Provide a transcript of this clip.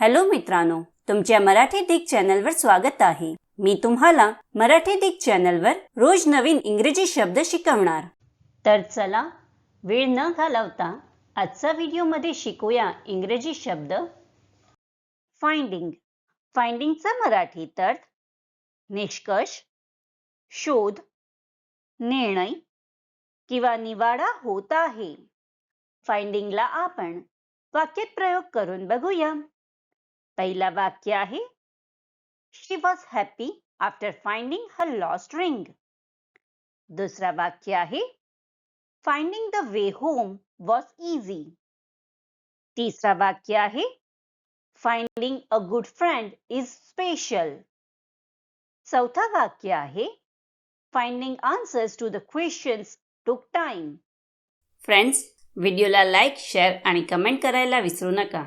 Hello मित्रांनो तुमच्या मराठी दिग चॅनलवर स्वागत आहे. मी तुम्हाला मराठी दिग चॅनलवर रोज नवीन इंग्रजी शब्द शिकवणार. तर चला वेळ न घालवता आजचा व्हिडिओमध्ये शिकूया इंग्रजी शब्द. फाइंडिंग फाइंडिंगचा मराठी तर निष्कर्ष शोध निर्णय किंवा निवाडा होत आहे. फाइंडिंगला आपण वाक्यात प्रयोग करून बघूया. पहिला वाक्य आहे she was happy after finding her lost ring दुसरा वाक्य आहे finding the way home was easy तिसरा वाक्य आहे finding a good friend is special चौथा वाक्य आहे finding answers to the questions took time friends व्हिडिओला लाईक शेअर आणि कमेंट करायला विसरू नका.